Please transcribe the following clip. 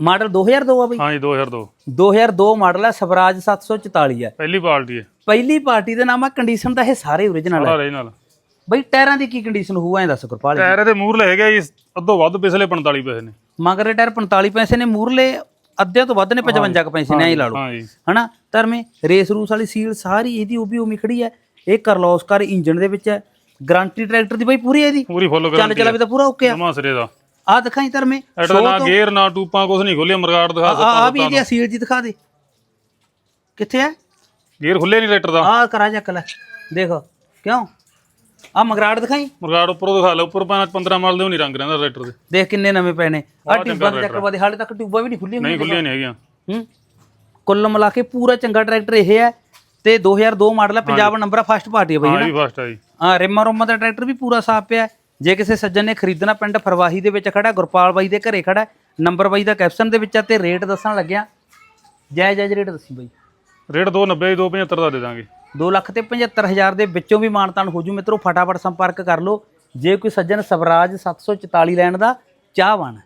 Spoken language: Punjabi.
ਮਾਡਲ 2002 ਆ ਬਈ? ਹਾਂਜੀ 2002 2002 ਮਾਡਲ ਹੈ ਸਵਰਾਜ 744 ਹੈ ਪਹਿਲੀ ਪਾਰਟੀ ਹੈ। ਪਹਿਲੀ ਪਾਰਟੀ ਦੇ ਨਾਮ ਆ ਕੰਡੀਸ਼ਨ ਤਾਂ ਇਹ ਸਾਰੇ ਓਰੀਜਨਲ ਹੈ ਨਾਲ ਬਈ ਟਾਇਰਾਂ ਦੀ ਕੀ ਕੰਡੀਸ਼ਨ ਹੋਊ ਐਂ ਦੱਸ ਗੁਰਪਾਲ ਜੀ। ਟਾਇਰ ਇਹਦੇ ਮੂਹਰਲੇ ਹੈਗੇ ਜੀ ਅੱਧੋ ਵੱਧ ਪਿਛਲੇ 45 ਪੈਸੇ ਨੇ। ਮਗਰ ਟਾਇਰ 45 ਪੈਸੇ ਨੇ ਮੂਰਲੇ ਅੱਧਿਆਂ ਤੋਂ ਵੱਧ ਨੇ 55 ਕੁ ਪੈਸੇ ਨੇ ਐਂ ਲਾ ਲਓ। ਹਨਾ? ਧਰਮੇ ਰੇਸ ਰੂਸ ਵਾਲੀ ਸੀਲ ਸਾਰੀ ਇਹਦੀ ਉਹ ਵੀ ਉਮੀ ਖੜੀ ਹੈ ਇਹ ਕਰਲੋਸਕਰ ਇੰਜਨ ਦੇ ਵਿੱਚ ਹੈ ਗਾਰੰਟੀ ਟਰੈਕਟਰ ਦੀ ਬਈ ਪੂਰੀ ਹੈ ਇਹਦੀ। ਪੂਰੀ ਫੁੱਲ ਚੱਲ ਗਾਰੰਟੀ ਚਲਾ ਵੀ ਤਾਂ ਪੂਰਾ ਓਕੇ ਆ। ਜਮਾ ਸਿਰੇ ਦਾ। ਆ ਦਿਖਾਈ ਧਰਮੇ ਐਡਾ ਨਾ ਗੇਅਰ ਨਾ ਟੂਪਾਂ ਕੁਝ ਨਹੀਂ ਖੁੱਲੇ ਮਰਗਾੜ ਦਿਖਾ ਦਿੱਤਾ ਆ ਵੀ ਇਹਦੀ ਸੀਲ ਜੀ ਦਿਖਾ ਦੇ। ਕਿੱਥੇ ਹੈ ਗੇਅਰ ਖੁੱਲੇ ਨਹੀਂ ਟਰੈਕਟਰ ਦਾ। ਆ ਕਰਾ ਜਾ ਕਲਾ ਦੇਖ ਕਿਉਂ? ਆ ਮਗਰਾੜ ਦਿਖਾਈ? ਮਰਗਾੜ ਉੱਪਰੋਂ ਦਿਖਾ ਲੈ ਉੱਪਰ 15 ਮਾਲ ਦੇ ਉਹ ਨਹੀਂ ਰੰਗ ਰਹਿੰਦਾ ਟਰੈਕਟਰ ਦੇ। ਦੇਖ ਕਿੰਨੇ ਨਵੇਂ ਨੇ। ਆ ਟਿਊਬਾਂ ਦੇ ਚੱਕਰ ਵਾਦੇ ਹਾਲੇ ਤੱਕ ਟਿਊਬਾਂ ਵੀ ਨਹੀਂ ਖੁੱਲੀਆਂ ਨਹੀਂ ਖੁੱਲੀਆਂ ਨਹੀਂ ਹੈਗੀਆਂ। ਹੂੰ। ਕੁੱਲ ਮਿਲਾ ਕੇ ਪੂਰਾ ਚੰਗਾ ਟਰੈਕਟਰ ਇਹ ਹੈ ਤੇ 2002 ਮਾਡਲ ਹੈ ਪੰਜਾਬ ਨੰਬਰ ਆ ਫਸਟ ਪਾਰਟੀ ਹੈ ਬਈ ਹਾਂ ਜੀ ਫਸਟ ਆ ਜੀ। ਆ ਰਿਮਾ ਰੋਮਾ ਦਾ ਟਰੈਕਟਰ ਵੀ ਪੂਰਾ ਸਾਫ਼ ਪਿਆ ਹੈ। ਜੇ ਕਿਸੇ ਸੱਜਣ ਨੇ ਖਰੀਦਣਾ ਪਿੰਡ ਫਰਵਾਹੀ ਦੇ ਵਿੱਚ ਖੜਾ ਗੁਰਪਾਲ ਬਾਈ ਦੇ ਘਰੇ ਖੜਾ। ਨੰਬਰ ਬਾਈ ਦਾ ਕੈਪਸ਼ਨ ਦੇ ਵਿੱਚ ਆ ਤੇ ਰੇਟ ਦੱਸਣ ਲੱਗਿਆ। ਜਾਇਜ਼ ਜਾਇਜ਼ ਰੇਟ ਦੱਸੀ ਬਾਈ। ਰੇਟ 290 275 ਦਾ ਦੇ ਦਾਂਗੇ। 2 ਲੱਖ ਤੇ 75000 ਦੇ ਵਿੱਚੋਂ ਵੀ ਮਾਨਤਾਨ ਹੋ ਜੂ। ਮਿੱਤਰੋ ਫਟਾਫਟ ਸੰਪਰਕ ਕਰ ਲਓ। ਜੇ ਕੋਈ ਸੱਜਣ ਸਵਰਾਜ 744 ਲੈਣ ਦਾ ਚਾਹਵਾਨ